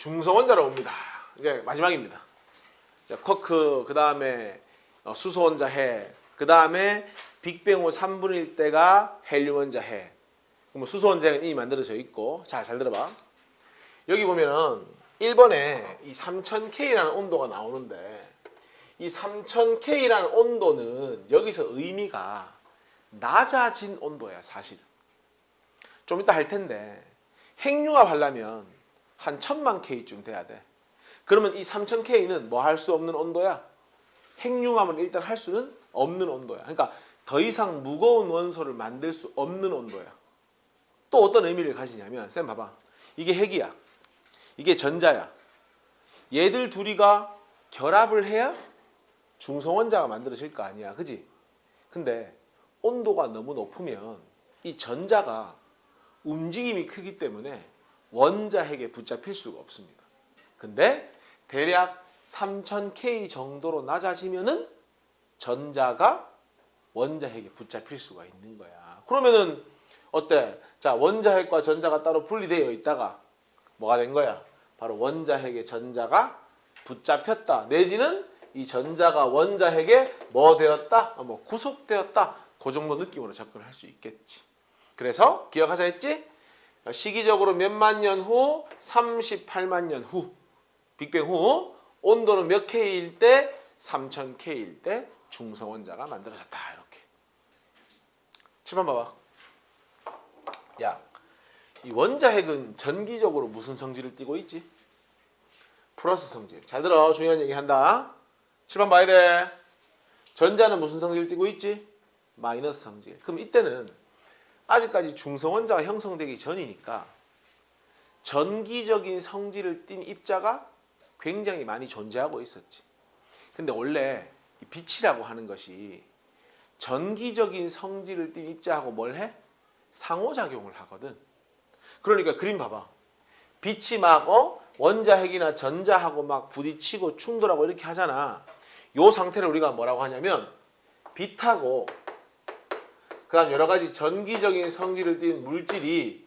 중성원자로 옵니다. 이제 마지막입니다. 자, 쿼크 그 다음에 수소원자 해, 그 다음에 빅뱅 후 3분의 1대가 헬륨원자 해. 그럼 수소원자는 이미 만들어져 있고, 자 잘 들어봐. 여기 보면은 1번에 이 3000K라는 온도가 나오는데 이 3000K라는 온도는 여기서 의미가 낮아진 온도야 사실. 좀 이따 할 텐데 핵융합 하려면 한 1000만 K쯤 돼야 돼. 그러면 이 3000K는 뭐 할 수 없는 온도야? 핵융합은 일단 할 수는 없는 온도야. 그러니까 더 이상 무거운 원소를 만들 수 없는 온도야. 또 어떤 의미를 가지냐면 쌤 봐봐. 이게 핵이야. 이게 전자야. 얘들 둘이가 결합을 해야 중성원자가 만들어질 거 아니야. 그지? 근데 온도가 너무 높으면 이 전자가 움직임이 크기 때문에 원자핵에 붙잡힐 수가 없습니다. 근데 대략 3000K 정도로 낮아지면은 전자가 원자핵에 붙잡힐 수가 있는 거야. 그러면은 어때? 자, 원자핵과 전자가 따로 분리되어 있다가 뭐가 된 거야? 바로 원자핵의 전자가 붙잡혔다. 내지는 이 전자가 원자핵에 뭐 되었다? 어, 뭐 구속되었다. 그 정도 느낌으로 접근할 수 있겠지. 그래서 기억하자 했지? 시기적으로 몇만 년 후, 38만 년 후, 빅뱅 후 온도는 몇 K일 때? 3000K일 때 중성원자가 만들어졌다. 이렇게. 7번 봐봐. 야, 이 원자핵은 전기적으로 무슨 성질을 띠고 있지? 플러스 성질. 잘 들어. 중요한 얘기 한다. 7번 봐야 돼. 전자는 무슨 성질을 띠고 있지? 마이너스 성질. 그럼 이때는 아직까지 중성원자가 형성되기 전이니까 전기적인 성질을 띤 입자가 굉장히 많이 존재하고 있었지. 근데 원래 이 빛이라고 하는 것이 전기적인 성질을 띤 입자하고 뭘 해? 상호작용을 하거든. 그러니까 그림 봐봐. 빛이 막 어? 원자핵이나 전자하고 막 부딪히고 충돌하고 이렇게 하잖아. 요 상태를 우리가 뭐라고 하냐면 빛하고 그다음 여러 가지 전기적인 성질을 띤 물질이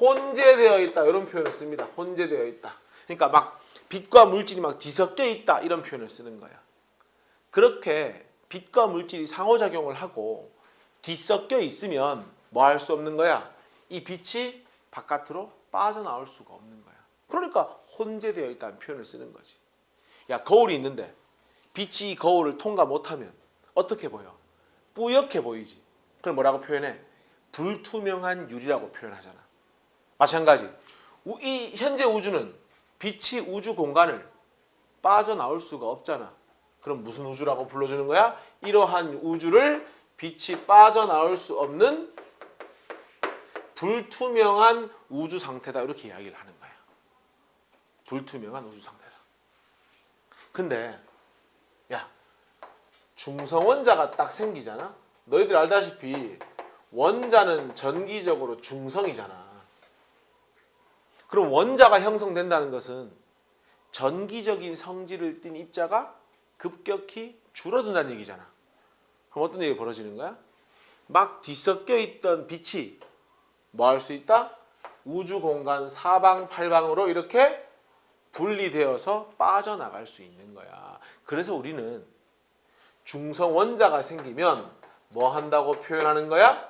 혼재되어 있다 이런 표현을 씁니다. 혼재되어 있다. 그러니까 막 빛과 물질이 막 뒤섞여 있다 이런 표현을 쓰는 거야. 그렇게 빛과 물질이 상호작용을 하고 뒤섞여 있으면 뭐 할 수 없는 거야? 이 빛이 바깥으로 빠져나올 수가 없는 거야. 그러니까 혼재되어 있다는 표현을 쓰는 거지. 야 거울이 있는데 빛이 이 거울을 통과 못하면 어떻게 보여? 뿌옇게 보이지. 그걸 뭐라고 표현해? 불투명한 유리라고 표현하잖아. 마찬가지. 우- 이 현재 우주는 빛이 우주 공간을 빠져나올 수가 없잖아. 그럼 무슨 우주라고 불러주는 거야? 이러한 우주를 빛이 빠져나올 수 없는 불투명한 우주 상태다. 이렇게 이야기를 하는 거야. 불투명한 우주 상태다. 근데 야 중성원자가 딱 생기잖아. 너희들 알다시피 원자는 전기적으로 중성이잖아. 그럼 원자가 형성된다는 것은 전기적인 성질을 띤 입자가 급격히 줄어든다는 얘기잖아. 그럼 어떤 일이 벌어지는 거야? 막 뒤섞여 있던 빛이 뭐 할 수 있다? 우주 공간 사방팔방으로 이렇게 분리되어서 빠져나갈 수 있는 거야. 그래서 우리는 중성 원자가 생기면 뭐 한다고 표현하는 거야?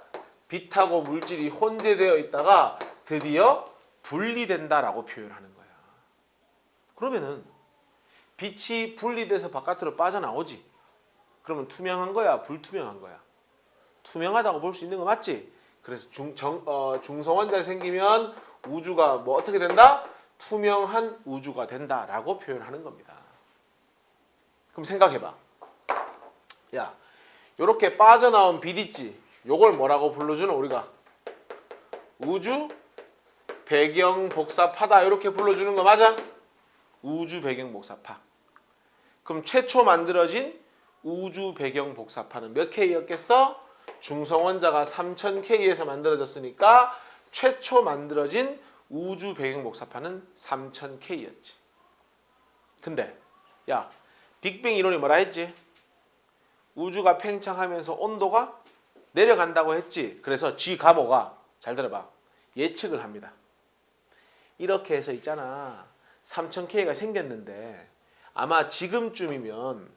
빛하고 물질이 혼재되어 있다가 드디어 분리된다라고 표현하는 거야. 그러면은 빛이 분리돼서 바깥으로 빠져나오지. 그러면 투명한 거야, 불투명한 거야. 투명하다고 볼 수 있는 거 맞지? 그래서 중, 정, 어, 중성원자 생기면 우주가 뭐 어떻게 된다? 투명한 우주가 된다라고 표현하는 겁니다. 그럼 생각해봐. 야, 요렇게 빠져나온 빛 있지? 요걸 뭐라고 불러주는 우리가? 우주 배경 복사파다 이렇게 불러주는 거 맞아? 우주 배경 복사파. 그럼 최초 만들어진 우주 배경 복사파는 몇 K였겠어? 중성원자가 3000K에서 만들어졌으니까 최초 만들어진 우주 배경 복사파는 3000K였지. 근데 야 빅뱅 이론이 뭐라 했지? 우주가 팽창하면서 온도가 내려간다고 했지. 그래서 G 가모가 잘 들어봐. 예측을 합니다. 이렇게 해서 있잖아. 3000K가 생겼는데 아마 지금쯤이면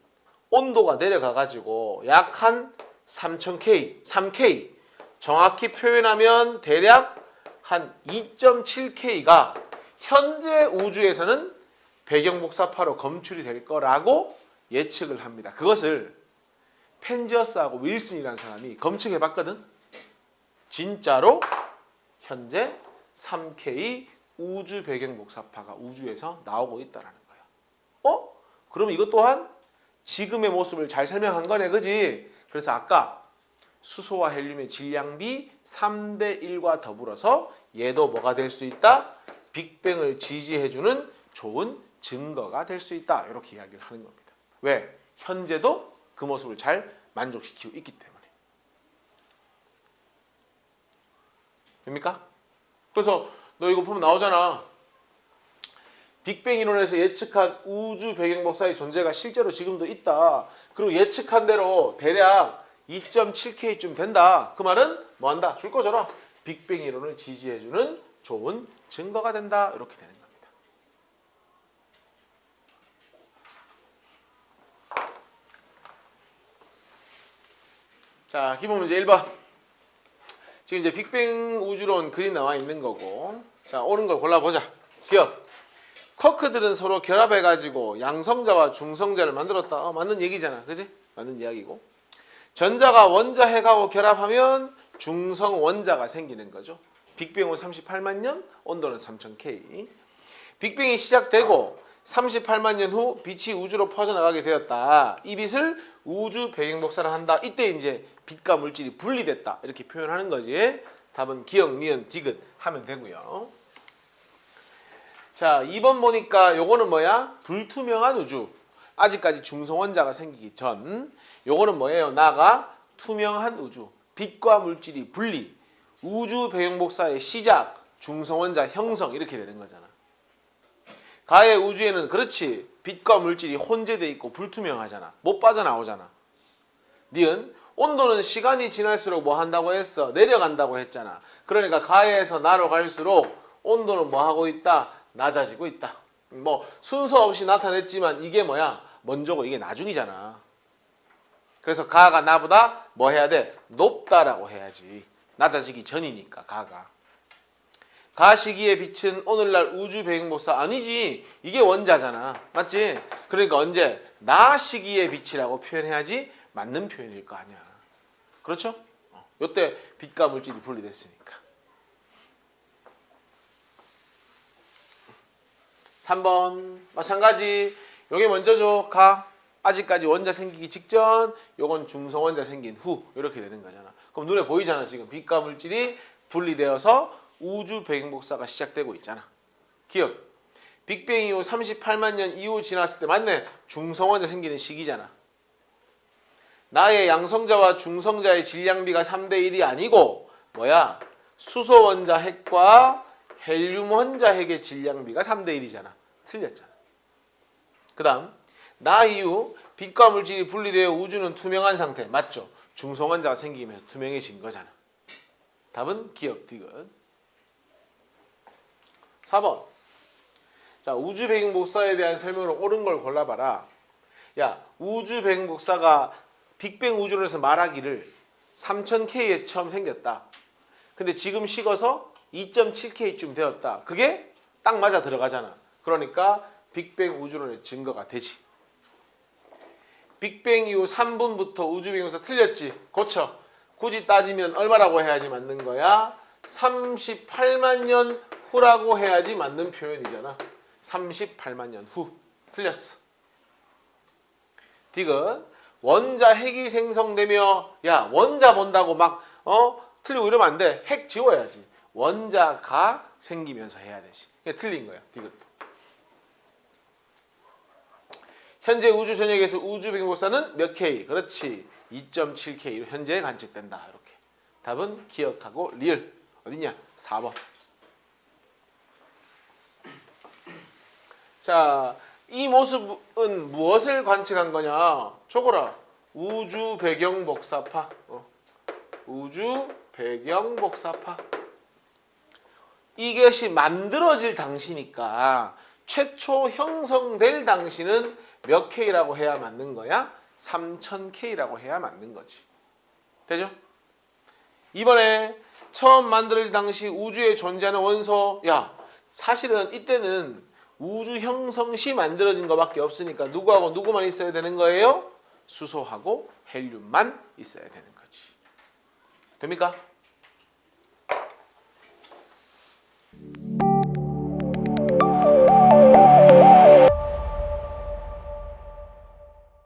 온도가 내려가 가지고 약 한 3000K, 3K 정확히 표현하면 대략 한 2.7K가 현재 우주에서는 배경 복사파로 검출이 될 거라고 예측을 합니다. 그것을 펜지어스하고 윌슨이라는 사람이 검측해 봤거든. 진짜로 현재 3K 우주 배경 복사파가 우주에서 나오고 있다라는 거야. 어? 그럼 이것 또한 지금의 모습을 잘 설명한 거네, 그지? 그래서 아까 수소와 헬륨의 질량비 3대 1과 더불어서 얘도 뭐가 될 수 있다? 빅뱅을 지지해주는 좋은 증거가 될 수 있다. 이렇게 이야기를 하는 겁니다. 왜? 현재도 그 모습을 잘 만족시키고 있기 때문에. 됩니까? 그래서 너 이거 보면 나오잖아. 빅뱅 이론에서 예측한 우주 배경 복사의 존재가 실제로 지금도 있다. 그리고 예측한 대로 대략 2.7K쯤 된다. 그 말은 뭐 한다? 줄거 줘라. 빅뱅 이론을 지지해주는 좋은 증거가 된다. 이렇게 되는 겁니다. 자, 기본 문제 1번. 지금 이제 빅뱅 우주론 그림 나와 있는 거고. 자, 옳은 걸 골라보자. 기억. 쿼크들은 서로 결합해가지고 양성자와 중성자를 만들었다. 어, 맞는 얘기잖아. 그지? 맞는 이야기고. 전자가 원자 핵하고 결합하면 중성 원자가 생기는 거죠. 빅뱅 후 38만 년, 온도는 3000K. 빅뱅이 시작되고 38만 년 후 빛이 우주로 퍼져나가게 되었다. 이 빛을 우주 배경 복사를 한다. 이때 이제 빛과 물질이 분리됐다. 이렇게 표현하는 거지. 답은 기억, 니은, 디귿 하면 되고요. 자, 2번 보니까 요거는 뭐야? 불투명한 우주. 아직까지 중성원자가 생기기 전. 요거는 뭐예요? 나가 투명한 우주. 빛과 물질이 분리. 우주 배경 복사의 시작. 중성원자 형성 이렇게 되는 거잖아. 가의 우주에는 그렇지. 빛과 물질이 혼재돼 있고 불투명하잖아. 못 빠져나오잖아. 니은 온도는 시간이 지날수록 뭐 한다고 했어? 내려간다고 했잖아. 그러니까 가에서 나로 갈수록 온도는 뭐 하고 있다? 낮아지고 있다. 뭐 순서 없이 나타냈지만 이게 뭐야? 먼저고 이게 나중이잖아. 그래서 가가 나보다 뭐 해야 돼? 높다라고 해야지. 낮아지기 전이니까 가가. 가 시기의 빛은 오늘날 우주 배경복사 아니지. 이게 원자잖아. 맞지? 그러니까 언제 나 시기의 빛이라고 표현해야지 맞는 표현일 거 아니야. 그렇죠? 어, 요때 빛과 물질이 분리됐으니까. 3번. 마찬가지. 요게 먼저죠 가. 아직까지 원자 생기기 직전 요건 중성 원자 생긴 후. 이렇게 되는 거잖아. 그럼 눈에 보이잖아 지금. 빛과 물질이 분리되어서 우주 배경 복사가 시작되고 있잖아. 기억. 빅뱅 이후 38만 년 이후 지났을 때 맞네. 중성 원자 생기는 시기잖아 나의 양성자와 중성자의 질량비가 3대 1이 아니고 뭐야 수소 원자 핵과 헬륨 원자 핵의 질량비가 3대 1이잖아. 틀렸잖아. 그 다음 나 이후 빛과 물질이 분리되어 우주는 투명한 상태. 맞죠? 중성 원자가 생기면서 투명해진 거잖아. 답은 기억 디귿. 4번 자 우주 배경 복사에 대한 설명을 옳은 걸 골라봐라. 야 우주 배경 복사가 빅뱅 우주론에서 말하기를 3000K에서 처음 생겼다. 근데 지금 식어서 2.7K쯤 되었다. 그게 딱 맞아 들어가잖아. 그러니까 빅뱅 우주론의 증거가 되지. 빅뱅 이후 3분부터 우주 배경사 틀렸지. 고쳐. 굳이 따지면 얼마라고 해야지 맞는 거야? 38만 년 후라고 해야지 맞는 표현이잖아. 38만 년 후. 틀렸어. 디귿. 원자 핵이 생성되며 야 원자 본다고 막 어? 틀리고 이러면 안 돼. 핵 지워야지. 원자가 생기면서 해야 되지. 그게 틀린 거야. 디귿도. 현재 우주 전역에서 우주 백복사는 몇 K? 그렇지. 2.7K로 현재 관측된다. 이렇게. 답은 기억하고 리을. 어딨냐? 4번. 자, 이 모습은 무엇을 관측한 거냐? 저거라. 우주 배경 복사파. 어. 우주 배경 복사파. 이것이 만들어질 당시니까 최초 형성될 당시는 몇 K라고 해야 맞는 거야? 3000K라고 해야 맞는 거지. 되죠? 이번에 처음 만들어질 당시 우주에 존재하는 원소 야 사실은 이때는 우주 형성 시 만들어진 것밖에 없으니까 누구하고 누구만 있어야 되는 거예요? 수소하고 헬륨만 있어야 되는 거지. 됩니까?